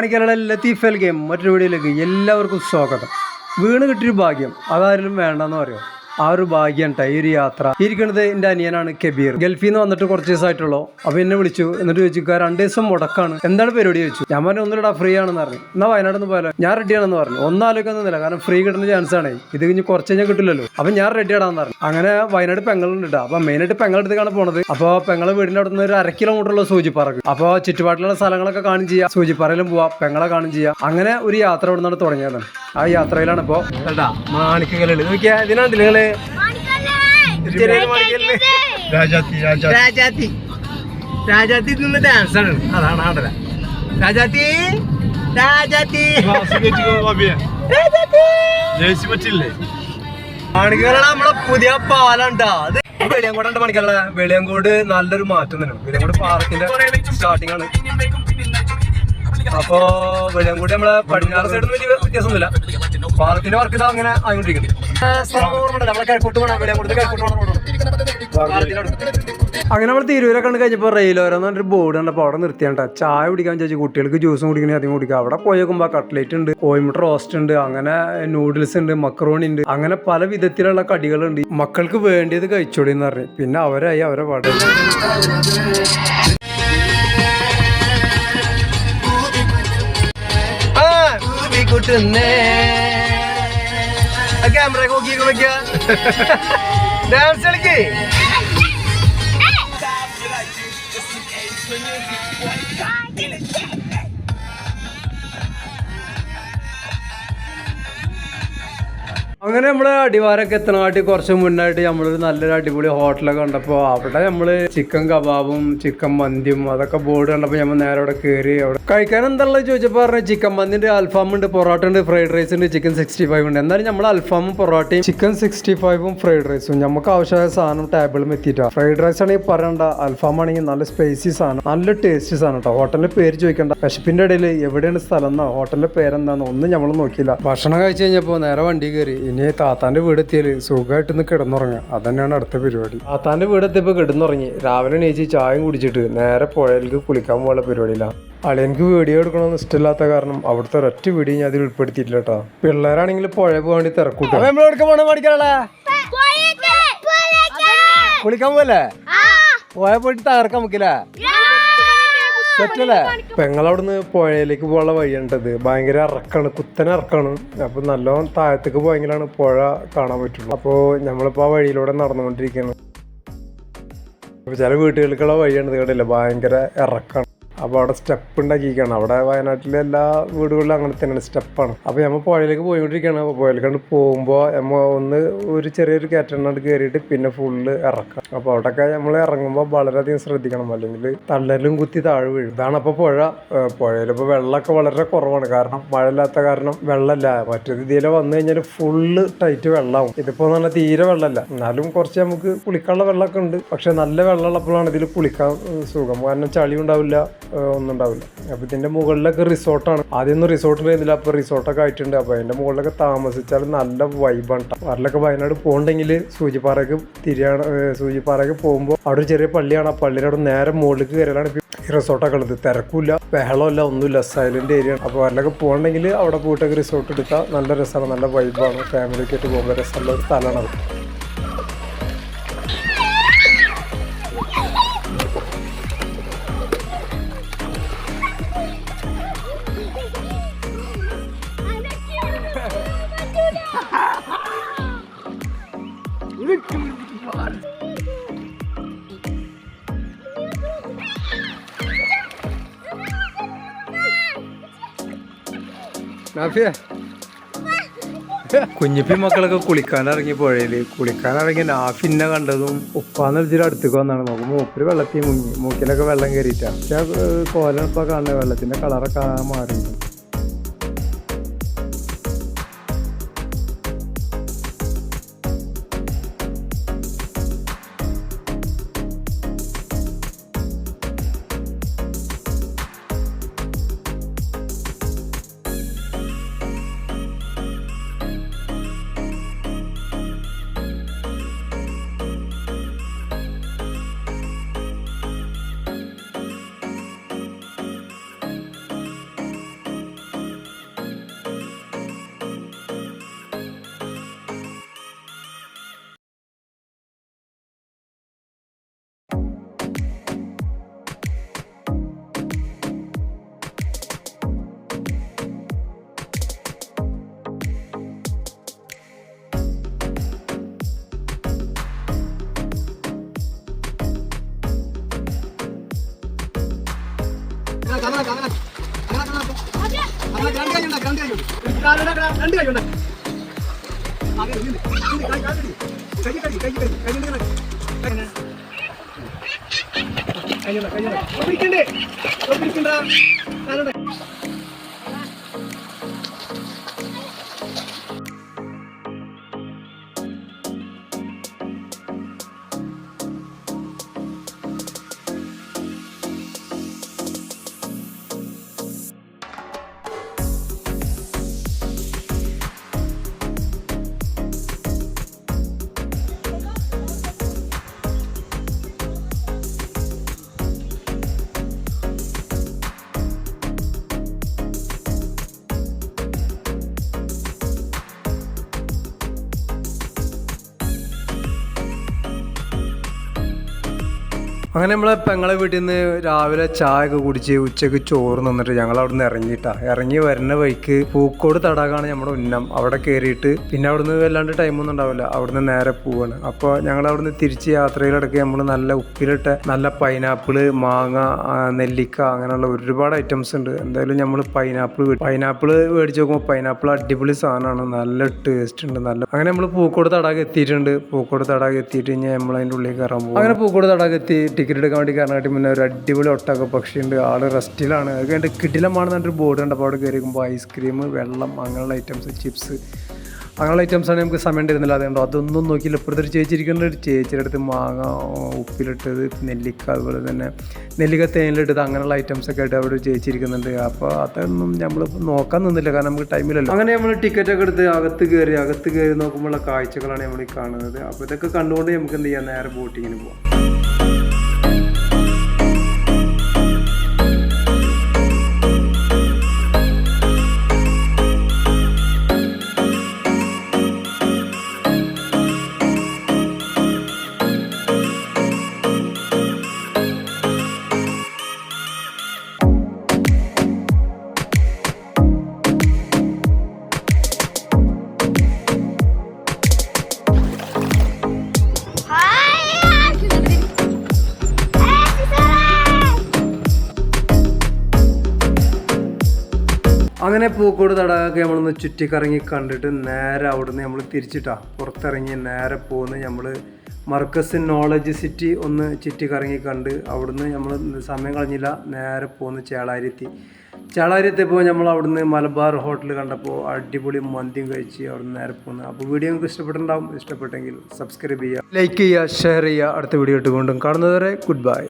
മാണിക്കരയുടെ ലത്തീഫൽ game മറ്റൊരു വീഡിയോയിലേക്ക് എല്ലാവർക്കും സ്വാഗതം. വീണ് കിട്ടിയൊരു ഭാഗ്യം. അതാരും വേണ്ടെന്ന് പറയോ ആ ഒരു ഭാഗ്യം ഈ ഒരു യാത്ര. ഇരിക്കുന്നത് എന്റെ അനിയനാണ് കബീർ. ഗൾഫിൽ നിന്ന് വന്നിട്ട് കുറച്ച് ദിവസമായിട്ടുള്ളൂ അപ്പോൾ എന്നെ വിളിച്ചു. എന്നിട്ട് ചോദിച്ചു രണ്ടു ദിവസം മുടക്കാണ്. എന്താണ് പരിപാടി? ചോദിച്ചു. ഞാൻ പറഞ്ഞു ഒന്നുമില്ലടാ ഫ്രീ ആണെന്ന് പറഞ്ഞു. എന്നാൽ വയനാട് നിന്ന് പോയാലോ? ഞാൻ റെഡിയാണെന്ന് പറഞ്ഞു. ഒന്നാലോക്കൊന്നുമില്ല കാരണം ഫ്രീ കിട്ടുന്ന ചാൻസ് ആണ്. ഇത് കഴിഞ്ഞ് കുറച്ച് കഴിഞ്ഞാൽ കിട്ടില്ലല്ലോ. അപ്പം ഞാൻ റെഡി ആടാന്ന് പറഞ്ഞു. അങ്ങനെ വയനാട് പെങ്ങളുണ്ട് കേട്ടോ അപ്പം മെയിനായിട്ട് പെങ്ങളടുത്തേക്കാണ് പോണത്. അപ്പോൾ പെങ്ങളെ വീടിന്റെ അവിടെ നിന്ന് ഒരു അര കിലോമീറ്ററുള്ള സൂചിപ്പാറക്ക് അപ്പോൾ ചുറ്റുപാട്ടിലുള്ള സ്ഥലങ്ങളൊക്കെ കാണും ചെയ്യാ. ചെയ്യാം സൂചിപ്പാറയിലും പോവാ. പെങ്ങളെ കാണും ചെയ്യാ. അങ്ങനെ ഒരു യാത്ര ഇവിടെ നിന്നാണ് തുടങ്ങിയതാണ് ആ യാത്രയിലാണ് ഇപ്പോൾ മാണിക്കലുകൾ നോക്കിയാ ഇതിനാണ് നിങ്ങൾ? രാജാത്തി രാജാത്തി. നിന്ന് ഡാൻസ് ആണ്. അതാണ് ആടല രാജാത്തി രാജാത്തി. മാണിക്കലാണ് നമ്മളെ പുതിയ പാലണ്ടാ. അത് വെളിയങ്കോട് മണിക്കല്ല വെളിയങ്കോട് നല്ലൊരു മാറ്റം തന്നെ വെളിയങ്കോട് പാർക്കിന്റെ സ്റ്റാർട്ടിംഗ് ആണ്. അപ്പോ വെളിയങ്കോട് നമ്മളെ പടിഞ്ഞാറ് സൈഡിൽ വലിയ വ്യത്യാസമൊന്നുമില്ല. പാലത്തിന്റെ വർക്ക് ഇതാ അങ്ങനെ ആയിക്കൊണ്ടിരിക്കുന്നു അങ്ങനെ നമ്മൾ തിരൂരൊക്കെ കണ്ട് കഴിഞ്ഞപ്പോൾ റെയിലോരം എന്ന് പറഞ്ഞൊരു ബോർഡ് കണ്ടപ്പോൾ അവിടെ നിർത്തിയാണ്ട. ചായ കുടിക്കാൻ ചോദിച്ചു കുട്ടികൾക്ക് ജ്യൂസും കുടിക്കണേ അധികം കുടിക്കുക അവിടെ പോയി നോക്കുമ്പോൾ കട്ട്ലേറ്റ് ഉണ്ട് കോയമുട്ട റോസ്റ്റ് ഉണ്ട് അങ്ങനെ നൂഡിൽസ് ഉണ്ട് മക്രോണി ഉണ്ട് അങ്ങനെ പല വിധത്തിലുള്ള കടികളുണ്ട്. മക്കൾക്ക് വേണ്ടിയത് കഴിച്ചോടി എന്ന് പറഞ്ഞു. പിന്നെ അവരായി അവരെ പാട്. ക്യാമറ വെക്ക ഡാൻസ് കളിക്കേ. അങ്ങനെ നമ്മൾ അടിവാരൊക്കെ എത്തണമായിട്ട് കുറച്ച് മുന്നായിട്ട് നമ്മളൊരു നല്ലൊരു അടിപൊളി ഹോട്ടലൊക്കെ കണ്ടപ്പോൾ അവിടെ നമ്മൾ ചിക്കൻ കബാബും ചിക്കൻ മന്തിയും അതൊക്കെ ബോർഡ് കണ്ടപ്പോൾ നമ്മൾ നേരെ അവിടെ കയറി അവിടെ. കഴിക്കാൻ എന്താണല്ലോ ചോദിച്ചപ്പോൾ പറഞ്ഞു ചിക്കൻ മന്തിന്റെ അൽഫാം ഉണ്ട് പൊറോട്ട ഉണ്ട് ഫ്രൈഡ് റൈസ് ഉണ്ട് ചിക്കൻ സിക്സ്റ്റി ഫൈവ് ഉണ്ട്. എന്നാലും നമ്മൾ അൽഫാമും പൊറോട്ടയും ചിക്കൻ സിക്സ്റ്റി ഫൈവും ഫ്രൈഡ് റൈസും നമുക്ക് ആവശ്യമായ സാധനം ടേബിളും എത്തിയിട്ടാണ് ഫ്രൈഡ് റൈസ് ആണെങ്കിൽ പറയണ്ട അൽഫാം ആണെങ്കിൽ നല്ല സ്പൈസി സാധനം നല്ല ടേസ്റ്റി സാധനം കേട്ടോ ഹോട്ടലിന്റെ പേര് ചോദിക്കണ്ട. വിശപ്പിന്റെ ഇടയിൽ എവിടെയാണ് സ്ഥലം എന്നോ ഹോട്ടലിന്റെ പേരെന്താണെന്നോ ഒന്നും നമ്മൾ നോക്കിയില്ല. ഭക്ഷണം കഴിച്ചു കഴിഞ്ഞപ്പോൾ നേരെ വണ്ടി കയറി ഇനി താത്താന്റെ വീട് എത്തിയാൽ സുഖമായിട്ട് ഒന്ന് കിടന്നുറങ്ങുക അതന്നെയാണ് അടുത്ത പരിപാടി. താത്താന്റെ വീട് എത്തിയപ്പോൾ കിടന്നുറങ്ങി. രാവിലെ എണീച്ച് ചായം കുടിച്ചിട്ട് നേരെ പുഴയിലേക്ക് കുളിക്കാൻ പോകാനുള്ള പരിപാടിയിലാണ് അളിയനക്ക് വീഡിയോ എടുക്കണമെന്ന് ഇഷ്ടമില്ലാത്ത കാരണം അവിടുത്തെ ഒരൊറ്റ വീഡിയോ ഞാൻ അതിൽ ഉൾപ്പെടുത്തിയിട്ടില്ല കേട്ടോ പിള്ളേരാണെങ്കിൽ പുഴ പോകാണ്ടി തിരക്കൂട്ടോ. കുളിക്കാൻ പോലെ പുഴ പോയിട്ട് തകർക്കാൻ നമുക്കില്ലേ സെറ്റല്ലേ പെങ്ങളവിടുന്ന് പുഴയിലേക്ക് പോകാനുള്ള വഴിയുണ്ടത് ഭയങ്കര ഇറക്കാണ് കുത്തനെ ഇറക്കാണ്. അപ്പൊ നല്ലോണം താഴത്തേക്ക് പോയെങ്കിലാണ് പുഴ കാണാൻ പറ്റുള്ളൂ. അപ്പോൾ നമ്മളിപ്പോൾ ആ വഴിയിലൂടെ നടന്നുകൊണ്ടിരിക്കുകയാണ്. അപ്പോൾ ചില വീട്ടുകൾക്കുള്ള വഴിയാണ് കേട്ടില്ല ഭയങ്കര ഇറക്കാണ്. അപ്പോൾ അവിടെ സ്റ്റെപ്പ് ഉണ്ടാക്കിയിരിക്കുകയാണ്. അവിടെ വയനാട്ടിലെ എല്ലാ വീടുകളിലും അങ്ങനെ തന്നെയാണ് സ്റ്റെപ്പാണ്. അപ്പോൾ നമ്മൾ പുഴയിലേക്ക് പോയിക്കൊണ്ടിരിക്കുകയാണ്. അപ്പോൾ പുഴയിലേക്ക് പോകുമ്പോൾ നമ്മ ഒന്ന് ഒരു ചെറിയൊരു കയറ്റണ്ണാണ്ട് കയറിയിട്ട് പിന്നെ ഫുള്ള് ഇറക്കാം. അപ്പോൾ അവിടെയൊക്കെ നമ്മൾ ഇറങ്ങുമ്പോൾ വളരെയധികം ശ്രദ്ധിക്കണം. അല്ലെങ്കിൽ തള്ളലും കുത്തി താഴെ വീഴും. ഇതാണ് അപ്പോൾ പുഴ. പുഴയിലിപ്പോൾ വെള്ളമൊക്കെ വളരെ കുറവാണ്. കാരണം മഴ ഇല്ലാത്ത കാരണം വെള്ളമില്ല. മറ്റേത് ഇതിലെ വന്നു കഴിഞ്ഞാൽ ഫുള്ള് ടൈറ്റ് വെള്ളമാവും ഇതിപ്പോൾ നല്ല തീരെ വെള്ളമല്ല. എന്നാലും കുറച്ച് നമുക്ക് കുളിക്കാനുള്ള വെള്ളമൊക്കെ ഉണ്ട്. പക്ഷെ നല്ല വെള്ളമുള്ളപ്പോഴാണ് ഇതിൽ കുളിക്കാൻ സുഖം. കാരണം ചളി ഉണ്ടാവില്ല ഏഹ്, ഒന്നും ഉണ്ടാവില്ല. അപ്പോൾ ഇതിന്റെ മുകളിലൊക്കെ റിസോർട്ടാണ്. ആദ്യമൊന്നും റിസോർട്ട് ഉണ്ടായിരുന്നില്ല അപ്പോൾ റിസോർട്ടൊക്കെ ആയിട്ടുണ്ട്. അപ്പോൾ അതിന്റെ മുകളിലൊക്കെ താമസിച്ചാൽ നല്ല വൈബാണ് അവരിലൊക്കെ വയനാട് പോകണ്ടെങ്കിൽ സൂചിപ്പാറയ്ക്ക് തിരിയാണ് സൂചിപ്പാറയ്ക്ക് പോകുമ്പോൾ അവിടെ ചെറിയ പള്ളിയാണ്. ആ പള്ളിയുടെ അവിടെ നേരെ മുകളിലേക്ക് കയറിയാണ് റിസോർട്ടൊക്കെ ഉള്ളത്. തിരക്കില്ല ബഹളമില്ല ഒന്നുമില്ല. സൈലന്റ് ഏരിയ ആണ്. അപ്പോൾ അതിലൊക്കെ പോകണമെങ്കിൽ അവിടെ പോയിട്ടൊക്കെ റിസോർട്ട് എടുത്താൽ നല്ല രസമാണ് നല്ല വൈബാണ് ഫാമിലിക്കായിട്ട് പോകുമ്പോൾ രസമുള്ള ഒരു സ്ഥലമാണ് അത്. കുഞ്ഞിപ്പി മക്കളൊക്കെ കുളിക്കാനിറങ്ങി പുഴയിൽ കുളിക്കാനിറങ്ങി നാഫിന്നെ കണ്ടതും ഉപ്പാന്ന് വിളിച്ചിട്ട് അടുത്തേക്ക് വന്നാണ്. നോക്കും മൂപ്പര് വെള്ളത്തിൽ മുങ്ങി. മൂക്കിലൊക്കെ വെള്ളം കയറിയിട്ടാ. പക്ഷെ കോലം കാണുന്നത് വെള്ളത്തിന്റെ കളറൊക്കെ മാറിയിട്ടുണ്ട്. രണ്ട് കൈ ഉണ്ട് പിടിക്കണ്ടേ പിടിക്കണ്ട അങ്ങനെ നമ്മളെ പെങ്ങളെ വീട്ടിൽ നിന്ന് രാവിലെ ചായ ഒക്കെ കുടിച്ച് ഉച്ചയ്ക്ക് ചോറ് നിന്നിട്ട് ഞങ്ങൾ അവിടെ നിന്ന് ഇറങ്ങിയിട്ടാ. ഇറങ്ങി വരുന്ന വഴിക്ക് പൂക്കോട് തടാകമാണ് നമ്മുടെ ഉന്നം. അവിടെ കയറിയിട്ട് പിന്നെ അവിടെ നിന്ന് വല്ലാണ്ട് ടൈമൊന്നും ഉണ്ടാവില്ല. അവിടെ നിന്ന് നേരെ പോവാണ്. അപ്പോൾ ഞങ്ങൾ അവിടെ നിന്ന് തിരിച്ച് യാത്രയിലടക്ക് നമ്മൾ നല്ല ഉപ്പിലിട്ട നല്ല പൈനാപ്പിൾ മാങ്ങ നെല്ലിക്ക അങ്ങനെയുള്ള ഒരുപാട് ഐറ്റംസ് ഉണ്ട്. എന്തായാലും നമ്മൾ പൈനാപ്പിൾ പൈനാപ്പിൾ മേടിച്ച് നോക്കുമ്പോൾ പൈനാപ്പിൾ അടിപൊളി സാധനമാണ്. നല്ല ടേസ്റ്റ് ഉണ്ട്. നല്ല അങ്ങനെ നമ്മൾ പൂക്കോട് തടാകം എത്തിയിട്ടുണ്ട്. പൂക്കോട് തടാകം എത്തിയിട്ട് കഴിഞ്ഞാൽ നമ്മൾ അതിന്റെ ഉള്ളിൽ കയറാൻ പോകും അങ്ങനെ പൂക്കോട് തടാകം എത്തി ടിക്കറ്റ് എടുക്കാൻ വേണ്ടി കയറാനായിട്ട് മുന്നേ ഒരു അടിപൊളി ഒട്ടൊക്കെ പക്ഷിയുണ്ട്. ആൾ റെസ്റ്റിലാണ്. അത് കഴിഞ്ഞിട്ട് കിടിലമാണെന്ന് പറഞ്ഞൊരു ബോർഡ് കണ്ടപ്പോൾ അവിടെ കയറി നോക്കുമ്പോൾ ഐസ്ക്രീം വെള്ളം അങ്ങനെയുള്ള ഐറ്റംസ് ചിപ്സ് അങ്ങനെയുള്ള ഐറ്റംസാണ് നമുക്ക് സമയം തരുന്നില്ല അതുകൊണ്ട് അതൊന്നും നോക്കിയില്ല. ഇപ്പോഴത്തെ ഒരു ചേച്ചി ഇരിക്കുന്ന ഒരു ചേച്ചിയുടെ അടുത്ത് മാങ്ങ ഉപ്പിലിട്ടത് നെല്ലിക്ക അതുപോലെ തന്നെ നെല്ലിക്ക തേനിലിട്ടത് അങ്ങനെയുള്ള ഐറ്റംസ് ഒക്കെ ആയിട്ട് അവിടെ ഒരു ചേച്ചി ഇരിക്കുന്നുണ്ട്. അപ്പോൾ അതൊന്നും നമ്മൾ നോക്കാൻ നിന്നില്ല. കാരണം നമുക്ക് ടൈമിലല്ലോ അങ്ങനെ നമ്മൾ ടിക്കറ്റ് ഒക്കെ എടുത്ത് അകത്ത് കയറി അകത്ത് കയറി നോക്കുമ്പോഴുള്ള കാഴ്ചകളാണ് നമ്മൾ കാണുന്നത്. അപ്പോൾ ഇതൊക്കെ കണ്ടുകൊണ്ട് നമുക്ക് എന്ത് ചെയ്യാം? നേരെ ബോട്ടിങ്ങിന് പോകാം അങ്ങനെ പൂക്കോട് തടാകമൊക്കെ നമ്മളൊന്ന് ചുറ്റിക്കറങ്ങി കണ്ടിട്ട് നേരെ അവിടുന്ന് നമ്മൾ തിരിച്ചിട്ടാ. പുറത്തിറങ്ങി നേരെ പോകുന്ന നമ്മൾ മർക്കസ് നോളജ് സിറ്റി ഒന്ന് ചുറ്റിക്കറങ്ങി കണ്ട് അവിടുന്ന് നമ്മൾ സമയം കളഞ്ഞില്ല നേരെ പോകുന്ന ചേളാരിത്തി ചേളാരി എത്തിയപ്പോൾ നമ്മൾ അവിടുന്ന് മലബാർ ഹോട്ടൽ കണ്ടപ്പോൾ അടിപൊളി മന്തിയും കഴിച്ച് അവിടുന്ന് നേരെ പോകുന്നത് അപ്പോൾ വീഡിയോ നിങ്ങൾക്ക് ഇഷ്ടപ്പെട്ടിട്ടുണ്ടാവും ഇഷ്ടപ്പെട്ടെങ്കിൽ സബ്സ്ക്രൈബ് ചെയ്യുക ലൈക്ക് ചെയ്യുക ഷെയർ ചെയ്യുക. അടുത്ത വീഡിയോ ഇട്ട് വീണ്ടും കാണുന്നതുവരെ ഗുഡ് ബൈ